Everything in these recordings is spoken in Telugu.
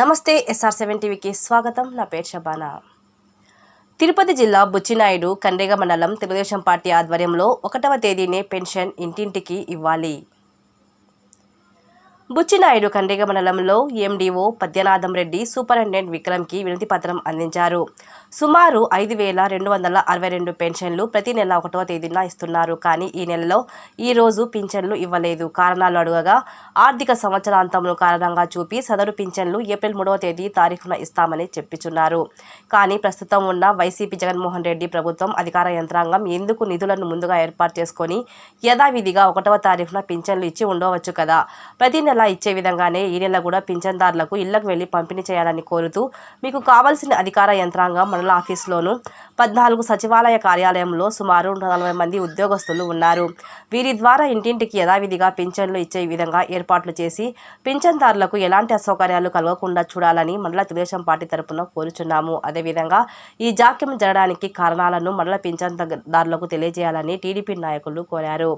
నమస్తే ఎస్ఆర్ సెవెన్ టీవీకి స్వాగతం. నా పేరు షబానా తిరుపతి జిల్లా బుచ్చినాయుడు కండ్రిగ మండలం తెలుగుదేశం పార్టీ ఆధ్వర్యంలో ఒకటవ తేదీనే పెన్షన్ ఇంటింటికి ఇవ్వాలి. బుచ్చినాయుడు కండేగ మండలంలో ఎండీఓ పద్యనాథం రెడ్డి సూపరింటెండెంట్ విక్రమ్కి వినతి పత్రం అందించారు. సుమారు ఐదు వేల రెండు వందల అరవై రెండు పెన్షన్లు ప్రతి నెల ఒకటవ తేదీన ఇస్తున్నారు. కానీ ఈ నెలలో ఈరోజు పింఛన్లు ఇవ్వలేదు. కారణాలు అడుగగా ఆర్థిక సంవత్సరాంతంలో కారణంగా చూపి సదరు పింఛన్లు ఏప్రిల్ మూడవ తేదీ తారీఖున ఇస్తామని చెప్పించున్నారు. కానీ ప్రస్తుతం ఉన్న వైసీపీ జగన్మోహన్ రెడ్డి ప్రభుత్వం అధికార యంత్రాంగం ఎందుకు నిధులను ముందుగా ఏర్పాటు చేసుకొని యథావిధిగా ఒకటవ తారీఖున పింఛన్లు ఇచ్చి ఉండవచ్చు కదా? ప్రతి నెల ఇచ్చే విధంగానే ఈ నెల కూడా పింఛన్దారులకు ఇళ్ళకు వెళ్ళి పంపిణీ చేయాలని కోరుతూ మీకు కావాల్సిన అధికార యంత్రాంగం మండల ఆఫీసులోను పద్నాలుగు సచివాలయ కార్యాలయంలో సుమారు నలభై మంది ఉద్యోగస్తులు ఉన్నారు. వీరి ద్వారా ఇంటింటికి యథావిధిగా పింఛన్లు ఇచ్చే విధంగా ఏర్పాట్లు చేసి పింఛన్దారులకు ఎలాంటి అసౌకర్యాలు కలగకుండా చూడాలని మండల తెలుగుదేశం పార్టీ తరపున కోరుచున్నాము. అదేవిధంగా ఈ జాక్యం జరగడానికి కారణాలను మండల పింఛన్దారులకు తెలియజేయాలని టీడీపీ నాయకులు కోరారు.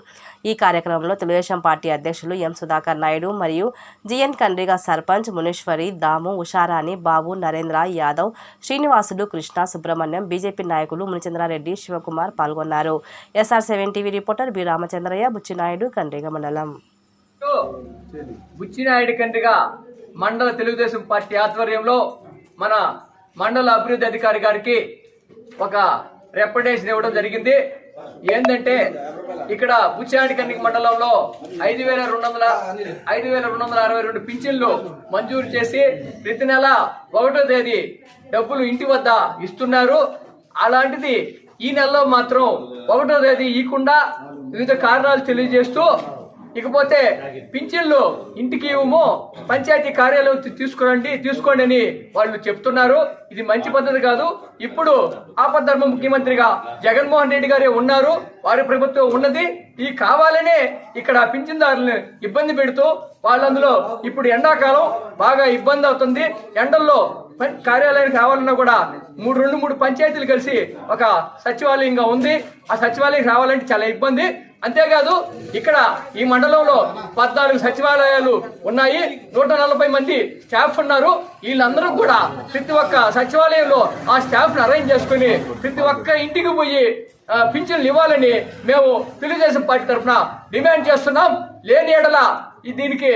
ఈ కార్యక్రమంలో తెలుగుదేశం పార్టీ అధ్యక్షులు ఎం సుధాకర్ నాయుడు మరియు జిఎన్ కండ్రిగా సర్పంచ్ మునేశ్వరి దాము ఉషారాణి బాబు నరేంద్ర యాదవ్ శ్రీనివాసులు కృష్ణ సుబ్రహ్మణ్యం బీజేపీ నాయకులు మునిచంద్రారెడ్డి శివకుమార్ పాల్గొన్నారు. SR seven TV reporter B Ramachandraiah Buchinaidu Kandriga మండలం. బుచ్చినాయుడు కండ్రిగా మండల తెలుగుదేశం పార్టీ ఆధ్వర్యంలో మన మండల అభివృద్ధి అధికారి గారికి ఒక రెప్యుటేషన్ ఇవ్వడం జరిగింది. ఏంటంటే ఇక్కడ బుచ్చినాయుడి మండలంలో ఐదు వేల రెండు వందల ఐదు వేల రెండు వందల అరవై రెండు పింఛన్లు మంజూరు చేసి ప్రతి నెల ఒకటో తేదీ డబ్బులు ఇంటి వద్ద ఇస్తున్నారు. అలాంటిది ఈ నెలలో మాత్రం ఒకటో తేదీ ఇవ్వకుండా వివిధ కారణాలు తెలియజేస్తూ ఇకపోతే పింఛన్లు ఇంటికి ఇవ్వము పంచాయతీ కార్యాలయం తీసుకురండి తీసుకోండి అని వాళ్ళు చెప్తున్నారు. ఇది మంచి పద్ధతి కాదు. ఇప్పుడు ఆపద్ధర్మ ముఖ్యమంత్రిగా జగన్మోహన్ రెడ్డి గారే ఉన్నారు. వారి ప్రభుత్వం ఉన్నది. ఈ కావాలనే ఇక్కడ పింఛన్దారులను ఇబ్బంది పెడుతూ వాళ్ళందులో ఇప్పుడు ఎండాకాలం బాగా ఇబ్బంది అవుతుంది. ఎండల్లో కార్యాలయానికి రావాలన్నా కూడా మూడు రెండు మూడు పంచాయతీలు కలిసి ఒక సచివాలయంగా ఉంది. ఆ సచివాలయం రావాలంటే చాలా ఇబ్బంది. అంతేకాదు ఇక్కడ ఈ మండలంలో పద్నాలుగు సచివాలయాలు ఉన్నాయి. నూట నలభై మంది స్టాఫ్ ఉన్నారు. వీళ్ళందరూ కూడా ప్రతి ఒక్క సచివాలయంలో ఆ స్టాఫ్ను అరేంజ్ చేసుకుని ప్రతి ఒక్క ఇంటికి పోయి పింఛన్లు ఇవ్వాలని మేము తెలుగుదేశం పార్టీ తరఫున డిమాండ్ చేస్తున్నాం. లేని ఎడల ఈ దీనికి